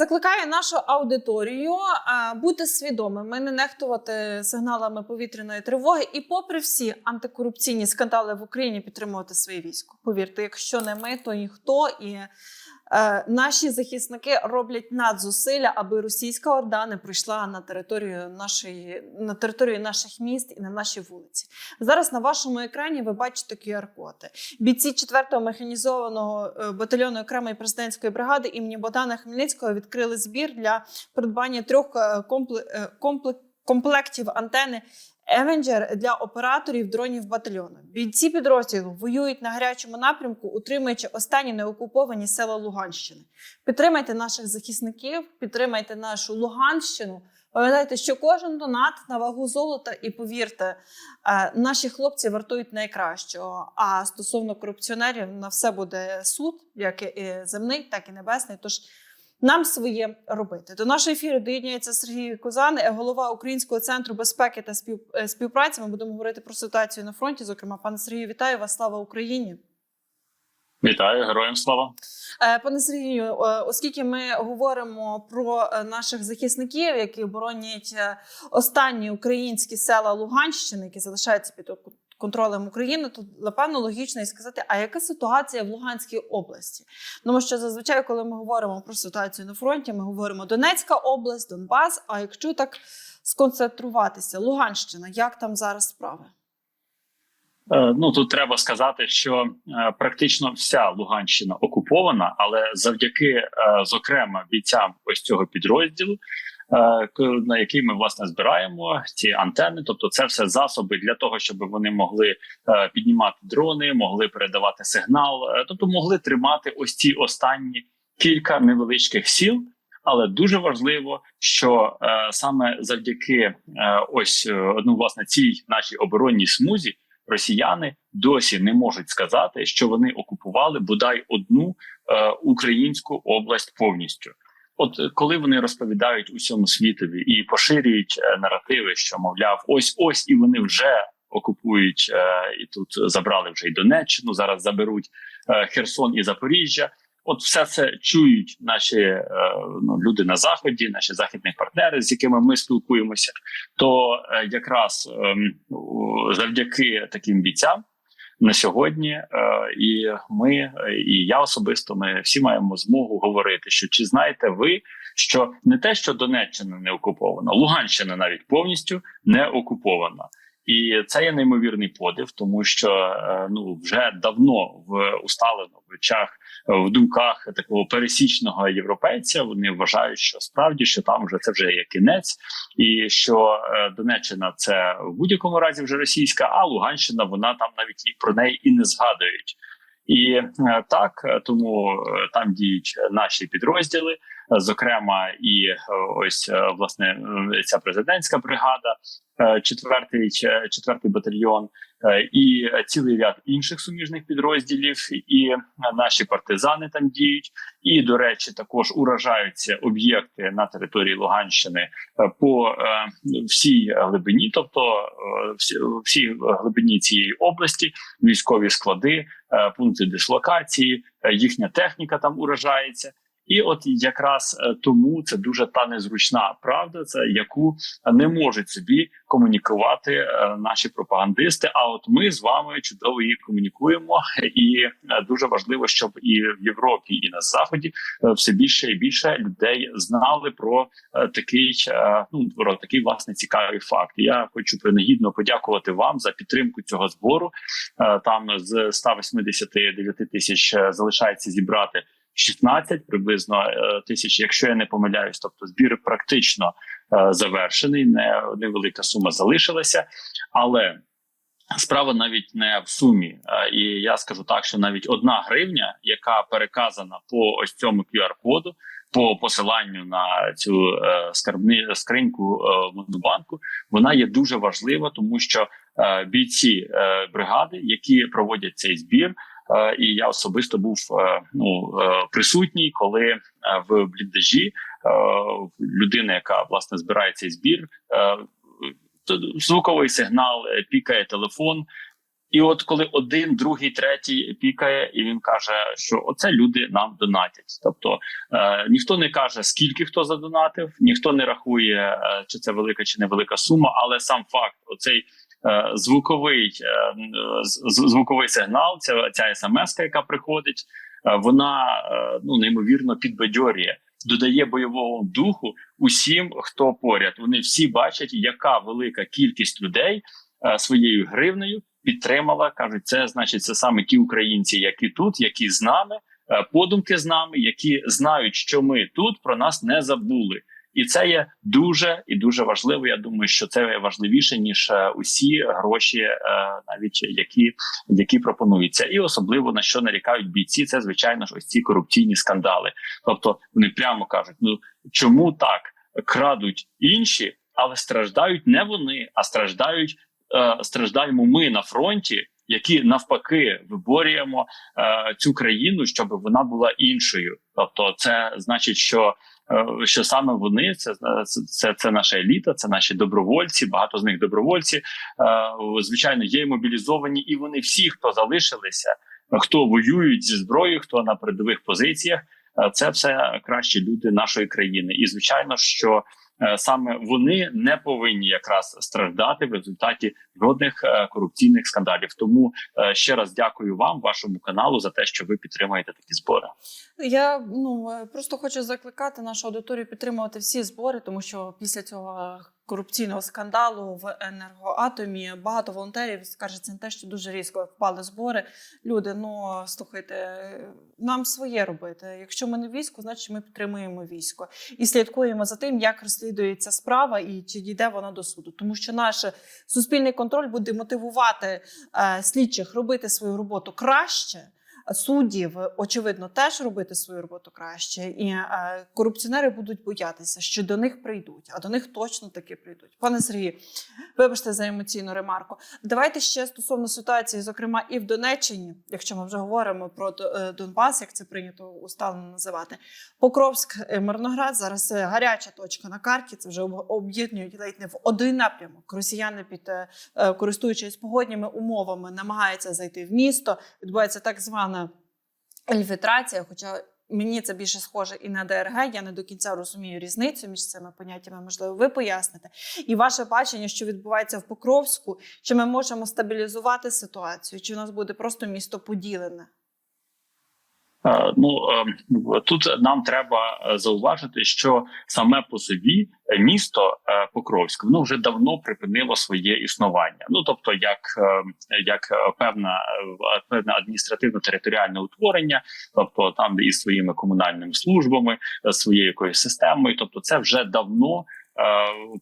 Закликаю нашу аудиторію бути свідомими, не нехтувати сигналами повітряної тривоги і, попри всі антикорупційні скандали в Україні, підтримувати своє військо. Повірте, якщо не ми, то ніхто і. Е, Наші захисники роблять надзусилля, аби російська орда не прийшла на територію нашої на територію наших міст і на наші вулиці. Зараз на вашому екрані ви бачите QR-коди. Бійці 4-го механізованого е, батальйону окремої президентської бригади імені Богдана Хмельницького відкрили збір для придбання трьох е, компле- компле- комплектів антени Евенджер для операторів дронів батальйону. Бійці підрозділу воюють на гарячому напрямку, утримуючи останні неокуповані села Луганщини. Підтримайте наших захисників, підтримайте нашу Луганщину. Пам'ятайте, що кожен донат на вагу золота, і повірте, е, наші хлопці вартують найкращого. А стосовно корупціонерів, на все буде суд, як і земний, так і небесний. Тож нам своє робити. До нашого ефіру доєднується Сергій Козан, е, голова Українського центру безпеки та е, співпраці. Ми будемо говорити про ситуацію на фронті. Зокрема, пане Сергію, вітаю вас! Слава Україні! Вітаю, героям слава. Е, Пане Сергію, оскільки ми говоримо про наших захисників, які боронять е, останні українські села Луганщини, які залишаються під контролем України, то напевно логічно і сказати, а яка ситуація в Луганській області? Тому що зазвичай, коли ми говоримо про ситуацію на фронті, ми говоримо Донецька область, Донбас. А якщо так сконцентруватися, Луганщина, як там зараз справи? Е, Ну тут треба сказати, що е, практично вся Луганщина окупована, але завдяки, е, зокрема, бійцям ось цього підрозділу, на який ми власне збираємо ці антени, тобто це все засоби для того, щоб вони могли е, піднімати дрони, могли передавати сигнал, е, тобто могли тримати ось ці останні кілька невеличких сіл. Але дуже важливо, що е, саме завдяки е, ось е, ну, власне цій нашій оборонній смузі росіяни досі не можуть сказати, що вони окупували бодай одну е, українську область повністю. От е, коли вони розповідають усьому світові і поширюють е, наративи, що мовляв, ось ось і вони вже окупують е, і тут забрали вже й Донеччину. Зараз заберуть е, Херсон і Запоріжжя. От все це чують наші е, ну, люди на заході, наші західні партнери, з якими ми спілкуємося. То е, якраз у- завдяки таким бійцям на сьогодні, е, і ми, і я особисто, ми всі маємо змогу говорити, що чи знаєте ви, що не те, що Донеччина не окупована, Луганщина навіть повністю не окупована. І це є неймовірний подив, тому що е, ну вже давно в усталено в очах в думках такого пересічного європейця. Вони вважають, що справді що там вже це вже є кінець, і що е, Донеччина це в будь-якому разі вже російська, а Луганщина вона там навіть і про неї і не згадують. І е, так е, тому там діють наші підрозділи, зокрема, і ось власне ця президентська бригада, четвертий четвертий батальйон, і е, цілий ряд інших суміжних підрозділів, і е, наші партизани там діють. І до речі, також уражаються об'єкти на території Луганщини е, по всій глибині, тобто всі, всій глибині цієї області, військові склади, пункти дислокації, їхня техніка там уражається. І от якраз е, тому це дуже та незручна правда, це яку не можуть собі комунікувати е, наші пропагандисти. А от ми з вами чудово її комунікуємо, і е, дуже важливо, щоб і в Європі, і на заході все більше і більше людей знали про такий ну про такий власне цікавий факт. Я хочу принагідно подякувати вам за підтримку цього збору. Там з 189 тисяч залишається зібрати 16 приблизно е, тисяч, якщо я не помиляюсь. Тобто збір практично е, завершений. Не невелика сума залишилася, але справа навіть не в сумі. Е, І я скажу так, що навіть одна гривня, яка переказана по ось цьому QR-коду, по посиланню на цю скарбни скриньку Монобанку, вона є дуже важлива, тому що бійці бригади, які проводять цей збір. Е, І я особисто був е, ну е, присутній, коли в бліндажі людина, яка власне збирає цей збір, звуковий сигнал, пікає телефон. І от коли один, другий, третій пікає, і він каже, що оце люди нам донатять. Тобто е, ніхто не каже, скільки хто задонатив, ніхто не рахує, е, чи це велика чи невелика сума, але сам факт, оцей звуковий е, з- з- звуковий сигнал, ця, ця смс, яка приходить, е, вона е, ну неймовірно підбадьорює, додає бойового духу усім, хто поряд. Вони всі бачать, яка велика кількість людей е, своєю гривнею підтримала. кажуть, це значить, це саме ті українці, які тут, які з нами, е, подумки з нами, які знають, що ми тут про нас не забули. І це є дуже і дуже важливо. Я думаю, що це важливіше ніж е, усі гроші, е, навіть які, які пропонуються, і особливо на що нарікають бійці. Це звичайно ж ось ці корупційні скандали. Тобто вони прямо кажуть: ну чому так крадуть інші, але страждають не вони, а страждають е, страждаємо ми на фронті, які навпаки виборюємо е, цю країну, щоб вона була іншою. Тобто, це значить, що. Е, Що саме вони це, це, це, це наша еліта, це наші добровольці. Багато з них добровольці. Е, звичайно, є мобілізовані, і вони всі, хто залишилися, хто воюють зі зброєю, хто на передових позиціях. е, Це все кращі люди нашої країни, і звичайно, що е, саме вони не повинні якраз страждати в результаті жодних е, корупційних скандалів. Тому е, ще раз дякую вам, вашому каналу, за те, що ви підтримуєте такі збори. Я ну е, просто хочу закликати нашу аудиторію підтримувати всі збори, тому що після цього корупційного скандалу в енергоатомі багато волонтерів скаржаться на те, що дуже різко впали збори. Люди, ну слухайте, нам своє робити. Якщо ми не військо, значить ми підтримуємо військо і слідкуємо за тим, як розслідується справа і чи дійде вона до суду, тому що наш суспільний контроль буде мотивувати е, слідчих робити свою роботу краще. Суддів, очевидно, теж робити свою роботу краще, і е, корупціонери будуть боятися, що до них прийдуть, а до них точно таки прийдуть. Пане Сергію, вибачте за емоційну ремарку. Давайте ще стосовно ситуації, зокрема, і в Донеччині, якщо ми вже говоримо про е, Донбас, як це прийнято усталено називати. Покровськ, е, Мирноград зараз гаряча точка на карті. Це вже об'єднують ледь не в один напрямок. Росіяни під користуючись погодніми умовами, намагаються зайти в місто. Відбувається так звана інфільтрація. Хоча мені це більше схоже і на ДРГ. Я не до кінця розумію різницю між цими поняттями. Можливо, ви поясните. І ваше бачення, що відбувається в Покровську, чи ми можемо стабілізувати ситуацію, чи у нас буде просто місто поділене? Е, Ну е, тут нам треба зауважити, що саме по собі місто е, Покровськ воно вже давно припинило своє існування. Ну тобто, як, як певна певне адміністративно-територіальне утворення, тобто там із своїми комунальними службами, своєю якоюсь системою, тобто, це вже давно.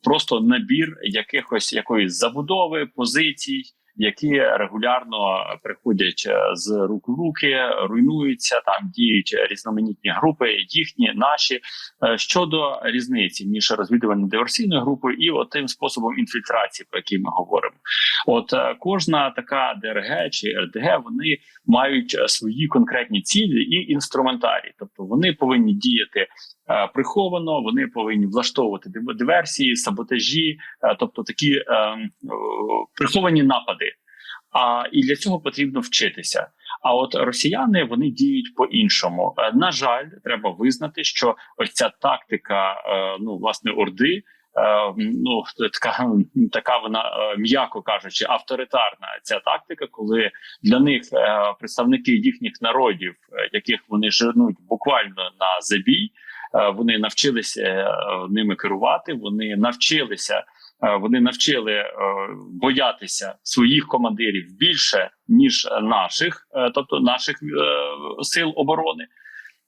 Просто набір якихось якоїсь забудови позицій, які регулярно приходять е, з рук в руки, руйнуються там, діють різноманітні групи, їхні наші Е, щодо різниці між розвідувально-диверсійною групою і от тим способом інфільтрації, про який ми говоримо. От е, кожна така ДРГ чи РДГ вони мають свої конкретні цілі і інструментарій, тобто вони повинні діяти. Е, Приховано вони повинні влаштовувати див- диверсії, саботажі, е, тобто такі е, приховані напади. А і для цього потрібно вчитися. А от росіяни вони діють по-іншому. На жаль, треба визнати, що ось ця тактика, ну власне, орди. Ну така така вона м'яко кажучи, авторитарна ця тактика, коли для них представники їхніх народів, яких вони женуть буквально на забій, вони навчилися е, ними керувати. Вони навчилися Е, вони навчили е, боятися своїх командирів більше ніж наших, е, тобто наших е, сил оборони.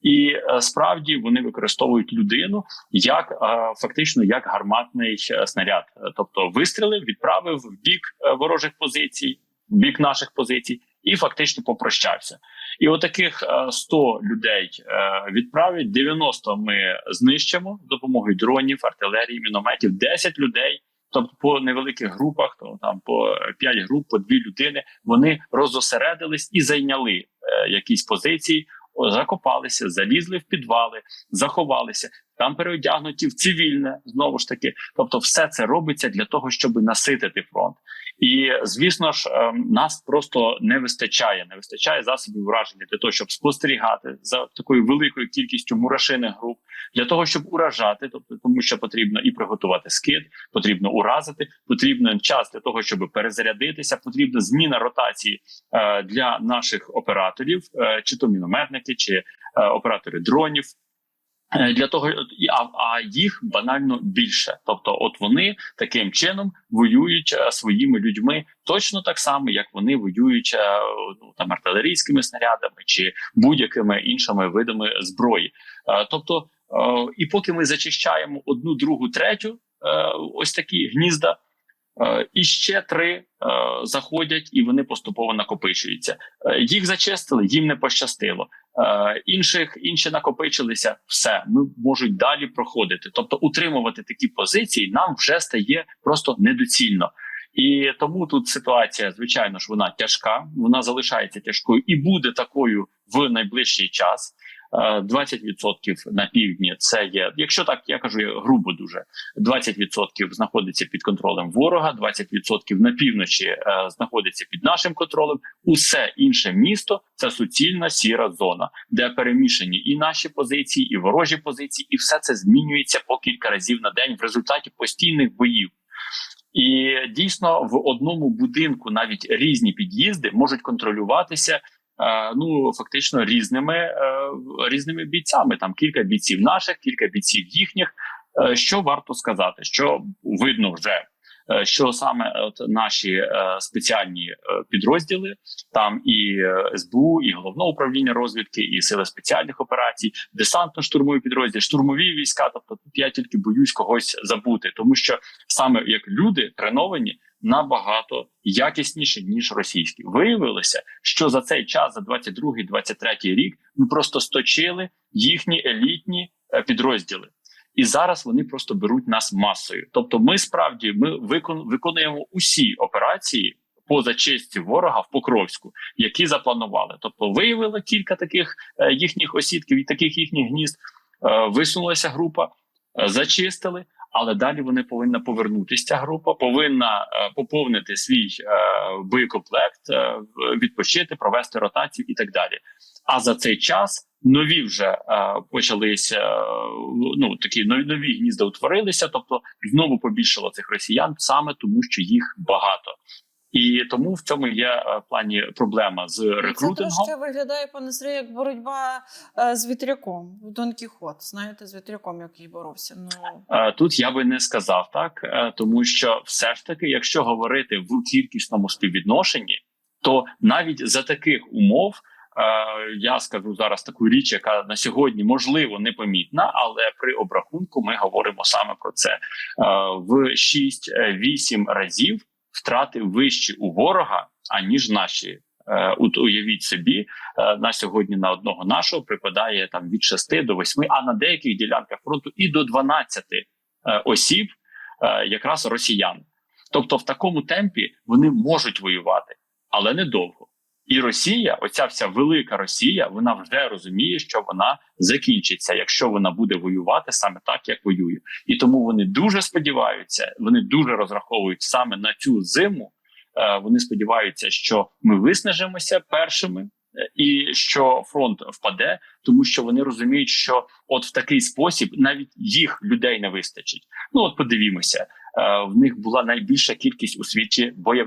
І е, справді вони використовують людину як е, фактично як гарматний е, снаряд, Е, тобто вистрілив, відправив в бік е, ворожих позицій, в бік наших позицій, і фактично попрощався. І отаких е, 100 людей е, відправить, 90 ми знищимо з допомогою дронів, артилерії, мінометів, 10 людей. Тобто по невеликих групах, то там по 5 груп, по 2 людини, вони розосередились і зайняли е, якісь позиції, закопалися, залізли в підвали, заховалися. Там переодягнуті в цивільне знову ж таки. Тобто, все це робиться для того, щоб наситити фронт. І звісно ж, ем, нас просто не вистачає, не вистачає засобів враження для того, щоб спостерігати за такою великою кількістю мурашиних груп, для того, щоб уражати, тобто тому, що потрібно і приготувати скид, потрібно уразити, потрібно час для того, щоб перезарядитися. Потрібна зміна ротації е, для наших операторів, е, чи то мінометники, чи е, оператори дронів. Е, Для того а, а їх банально більше, тобто, от вони таким чином воюють е, своїми людьми точно так само, як вони воюють е, ну там артилерійськими снарядами чи будь-якими іншими видами зброї. Е, Тобто, е, і поки ми зачищаємо одну, другу, третю, е, ось такі гнізда. е, І ще три е, заходять, і вони поступово накопичуються. Е, Їх зачистили, їм не пощастило. Е, інших інші накопичилися. Все ми можуть далі проходити. Тобто, утримувати такі позиції нам вже стає просто недоцільно. І тому тут ситуація, звичайно ж, вона тяжка, вона залишається тяжкою і буде такою в найближчий час. Е, 20% на півдні це є. Якщо так я кажу грубо дуже 20% знаходиться під контролем ворога, 20% на півночі е, знаходиться під нашим контролем. Усе інше місто це суцільна сіра зона, де перемішані і наші позиції, і ворожі позиції, і все це змінюється по кілька разів на день в результаті постійних боїв. І дійсно в одному будинку навіть різні під'їзди можуть контролюватися. Е, Ну фактично різними е, різними бійцями. Там кілька бійців наших, кілька бійців їхніх. Е, Що варто сказати? Що видно вже, що саме от наші е, спеціальні е, підрозділи, там і СБУ, і головне управління розвідки, і сили спеціальних операцій, десантно-штурмові підрозділи, штурмові війська. Тобто, тут я тільки боюсь когось забути, тому що саме як люди треновані набагато якісніше ніж російські. Виявилося, що за цей час, за 22-23 рік, ми просто сточили їхні елітні е, підрозділи. І зараз вони просто беруть нас масою. Тобто, ми справді ми викон, виконуємо усі операції по зачистці ворога в Покровську, які запланували. Тобто, виявили кілька таких е, їхніх осідків і таких їхніх гнізд. Е, висунулася група, зачистили. Але далі вони повинна повернутися. Ця група повинна е, поповнити свій е, боєкомплект, е, відпочити, провести ротацію і так далі. А за цей час нові вже почалися е, ну такі нові нові гнізда утворилися. Тобто знову побільшало цих росіян саме тому, що їх багато. І тому в цьому є е, плані проблема з Це рекрутингом. трошки виглядає, пане Сергію, як боротьба е, з вітряком. Дон Кіхот, знаєте, з вітряком, який боровся. Ну Е, Тут я би не сказав так, тому що все ж таки, якщо говорити в кількісному співвідношенні, то навіть за таких умов я скажу зараз таку річ, яка на сьогодні можливо непомітна, але при обрахунку ми говоримо саме про це в 6-8 разів втрати вищі у ворога аніж наші. Е, уявіть собі, е, на сьогодні на одного нашого припадає там від 6 до 8, а на деяких ділянках фронту і до 12 е, осіб, якраз росіян. Тобто, в такому темпі вони можуть воювати, але недовго. І Росія, оця вся велика Росія, вона вже розуміє, що вона закінчиться, якщо вона буде воювати саме так, як воює. І тому вони дуже сподіваються, вони дуже розраховують саме на цю зиму. Е, Вони сподіваються, що ми виснажимося першими, е, і що фронт впаде, тому що вони розуміють, що от в такий спосіб навіть їх людей не вистачить. Ну от подивімося, в них була найбільша кількість у світі боє е,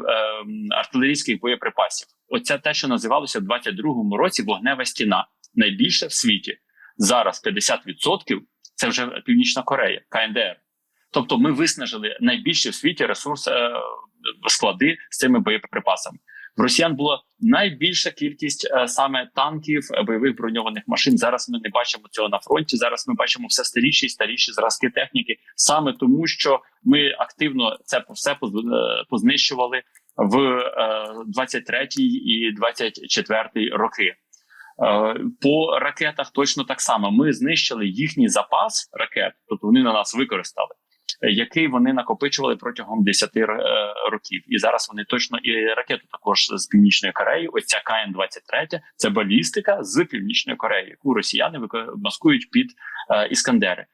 артилерійських боєприпасів. Оце те, що називалося в 22-му році вогнева стіна, найбільша в світі. Зараз 50% – це вже Північна Корея, КНДР. Тобто, ми виснажили найбільші в світі ресурс е, склади з цими боєприпасами. В росіян була найбільша кількість е, саме танків, е, бойових броньованих машин. Зараз ми не бачимо цього на фронті. Зараз ми бачимо все старіші і старіші зразки техніки, саме тому, що ми активно це все е, познищували в е, 23-й і 24-й роки. По ракетах точно так само. Ми знищили їхній запас ракет, тобто вони на нас використали, який вони накопичували протягом 10 е, років. І зараз вони точно і ракету також з північної Кореї. Ось ця КН 23 це балістика з північної Кореї, яку росіяни маскують під е, іскандери.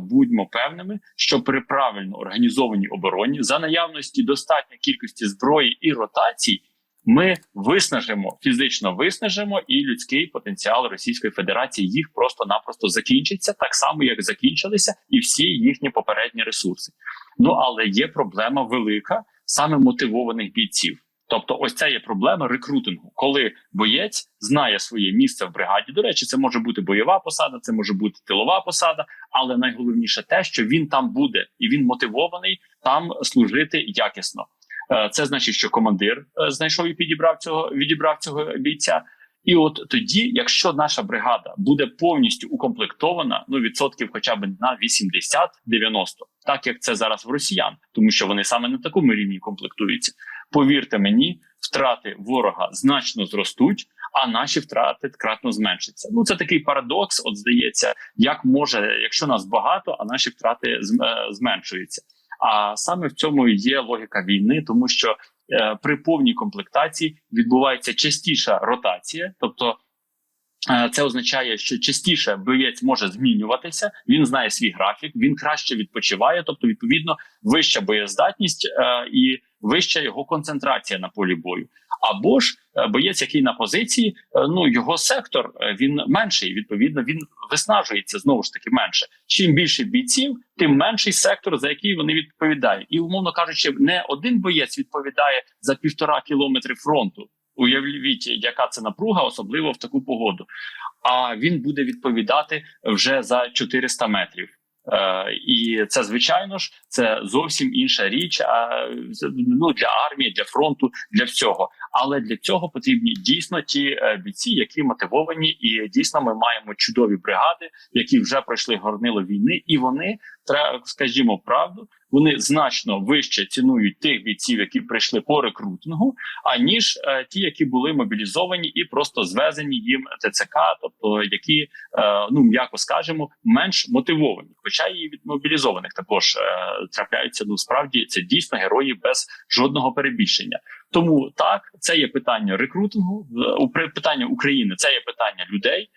будьмо певними, що при правильно організованій обороні за наявності достатньої кількості зброї і ротацій. Ми виснажимо фізично виснажимо і людський потенціал Російської Федерації їх просто-напросто закінчиться, так само як закінчилися і всі їхні попередні ресурси. Ну але є проблема велика саме мотивованих бійців. Тобто, ось це є проблема рекрутингу, коли боєць знає своє місце в бригаді. До речі, це може бути бойова посада, це може бути тилова посада, але найголовніше те, що він там буде, і він мотивований там служити якісно. Е, Це значить, що командир е, знайшов і підібрав цього, відібрав цього бійця. І от тоді, якщо наша бригада буде повністю укомплектована, ну відсотків, хоча б на 80-90, так як це зараз в росіян, тому що вони саме на такому рівні комплектуються. Повірте мені, втрати ворога значно зростуть, а наші втрати кратно зменшаться. Ну це такий парадокс. От здається, як може, якщо нас багато, а наші втрати е, зменшуються. А саме в цьому і є логіка війни, тому що е, при повній комплектації відбувається частіша ротація, тобто. е, Це означає, що частіше боєць може змінюватися. Він знає свій графік, він краще відпочиває, тобто, відповідно, вища боєздатність е, і вища його концентрація на полі бою. Або ж е, боєць, який на позиції, е, ну його сектор е, він менший. Відповідно, він виснажується знову ж таки менше. Чим більше бійців, тим менший сектор, за який вони відповідають, і умовно кажучи, не один боєць відповідає за півтора кілометри фронту. Уявіть, яка це напруга, особливо в таку погоду. А він буде відповідати вже за 400 метрів. Е, і це звичайно ж це зовсім інша річ. А ну для армії, для фронту, для всього. Але для цього потрібні дійсно ті е, бійці, які мотивовані, і дійсно ми маємо чудові бригади, які вже пройшли горнило війни, і вони скажімо правду. Вони значно вище цінують тих бійців, які прийшли по рекрутингу, аніж е, ті, які були мобілізовані і просто звезені їм ТЦК, тобто які, е, ну м'яко скажемо, менш мотивовані. Хоча і від мобілізованих також е, трапляються. Ну справді це дійсно герої без жодного перебільшення. Тому так це є питання рекрутингу, питання України, це є питання людей,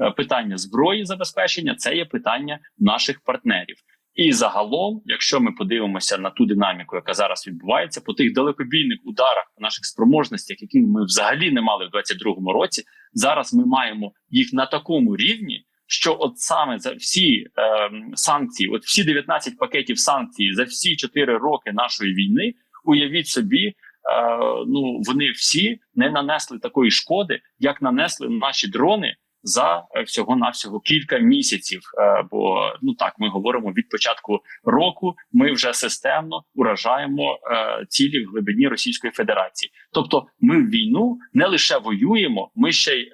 е, питання зброї забезпечення, це є питання наших партнерів. І загалом, якщо ми подивимося на ту динаміку, яка зараз відбувається, по тих далекобійних ударах, по наших спроможностях, які ми взагалі не мали в 22-му році, зараз ми маємо їх на такому рівні, що от саме за всі е, санкції, от всі 19 пакетів санкцій за всі 4 роки нашої війни, уявіть собі, е, ну вони всі не нанесли такої шкоди, як нанесли наші дрони за е, всього навсього кілька місяців. Е, Бо ну так ми говоримо від початку року. Ми вже системно уражаємо е, цілі в глибині Російської Федерації. Тобто, ми в війну не лише воюємо, ми ще й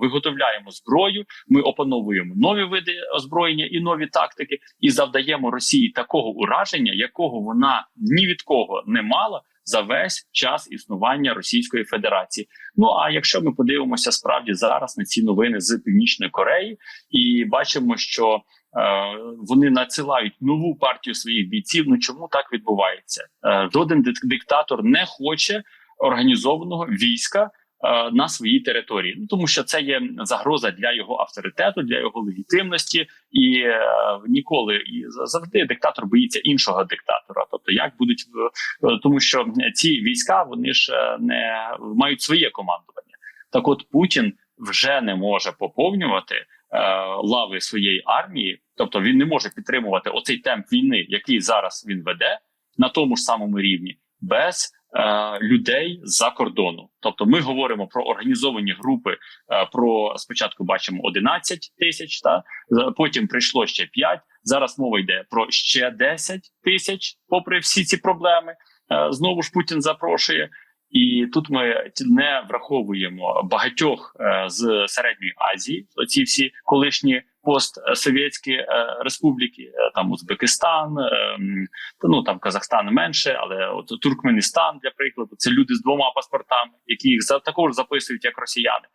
виготовляємо зброю. Ми опановуємо нові види озброєння і нові тактики, і завдаємо Росії такого ураження, якого вона ні від кого не мала. За весь час існування Російської Федерації. Ну а якщо ми подивимося справді зараз на ці новини з Північної Кореї і бачимо, що е, вони надсилають нову партію своїх бійців. Ну чому так відбувається? Е, жоден диктатор не хоче організованого війська. Е, На своїй території, ну тому що це є загроза для його авторитету, для його легітимності, і е, ніколи і завжди диктатор боїться іншого диктатора. Тобто, як будуть в- е, тому, що ці війська вони ж е, не мають своє командування. Так, от Путін вже не може поповнювати е, лави своєї армії, тобто він не може підтримувати оцей темп війни, який зараз він веде на тому ж самому рівні, без людей з-за кордону. Тобто, ми говоримо про організовані групи. е, Про спочатку бачимо 11 тисяч, та за- потім прийшло ще 5, Зараз мова йде про ще 10 тисяч, попри всі ці проблеми. Е, Знову ж Путін запрошує. І тут ми не враховуємо багатьох е, з середньої Азії, оці всі колишні постсовєтські е, республіки, е, там Узбекистан, е, м, та, ну там Казахстан менше, але от Туркменістан, для прикладу, це люди з двома паспортами, які їх також записують як росіяни.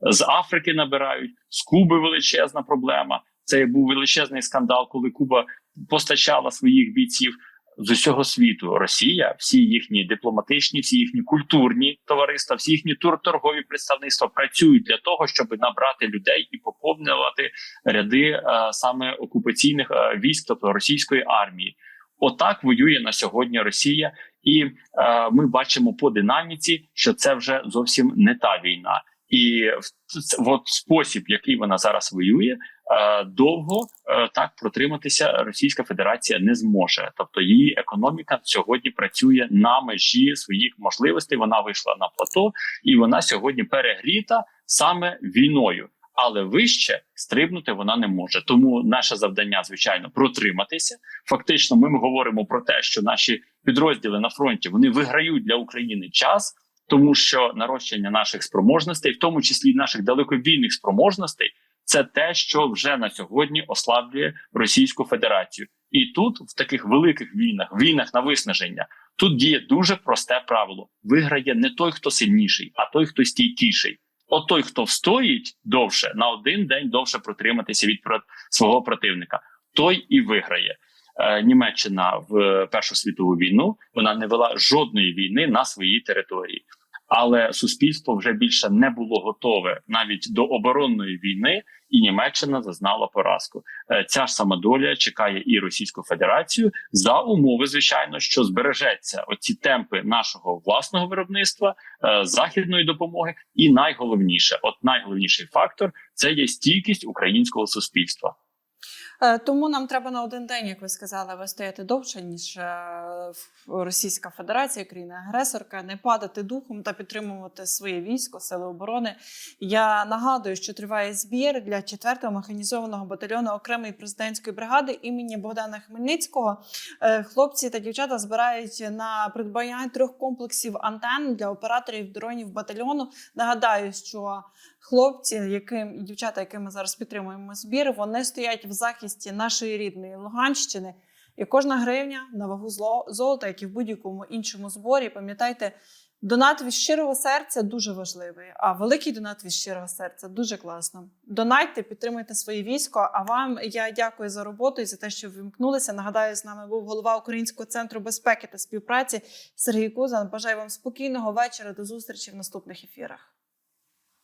З Африки набирають з Куби величезна проблема. Це був величезний скандал, коли Куба постачала своїх бійців. З усього світу Росія, всі їхні дипломатичні, всі їхні культурні товариства, всі їхні тур-торгові представництва працюють для того, щоб набрати людей і поповнювати ряди е, саме окупаційних е, військ, тобто російської армії. Отак воює на сьогодні Росія, і е, ми бачимо по динаміці, що це вже зовсім не та війна. І в от спосіб, який вона зараз воює, довго е, так протриматися Російська Федерація не зможе. Тобто її економіка сьогодні працює на межі своїх можливостей. Вона вийшла на плато, і вона сьогодні перегріта саме війною. Але вище стрибнути вона не може. Тому наше завдання, звичайно, протриматися. Фактично, ми говоримо про те, що наші підрозділи на фронті вони виграють для України час, тому що нарощення наших спроможностей, в тому числі наших далекобійних спроможностей, це те, що вже на сьогодні ослаблює Російську Федерацію. І тут, в таких великих війнах, війнах на виснаження, тут діє дуже просте правило: виграє не той, хто сильніший, а той, хто стійкіший. От той, хто встоїть довше на один день довше протриматися від свого противника, той і виграє. Е, Німеччина в Першу світову війну вона не вела жодної війни на своїй території, але суспільство вже більше не було готове навіть до оборонної війни, і Німеччина зазнала поразку. Е, Ця ж сама доля чекає і Російську Федерацію за умови, звичайно, що збережеться оці темпи нашого власного виробництва, е, західної допомоги, і найголовніше, от найголовніший фактор це є стійкість українського суспільства. Е, Тому нам треба на один день, як ви сказали, вистояти довше, ніж е, Російська Федерація, країна-агресорка, не падати духом та підтримувати своє військо, сили оборони. Я нагадую, що триває збір для 4-го механізованого батальйону окремої президентської бригади імені Богдана Хмельницького. Е, Хлопці та дівчата збирають на придбання трьох комплексів антенн для операторів дронів батальйону. Нагадаю, що хлопці, яким і дівчата, яким ми зараз підтримуємо збір, вони стоять в захисті нашої рідної Луганщини. І кожна гривня на вагу золота, як і в будь-якому іншому зборі. Пам'ятайте, донат від щирого серця дуже важливий, а великий донат від щирого серця дуже класно. Донайте, підтримуйте своє військо. А вам я дякую за роботу і за те, що ви вмкнулися. Нагадаю, з нами був голова Українського центру безпеки та співпраці Сергій Кузан. Бажаю вам спокійного вечора. До зустрічі в наступних ефірах.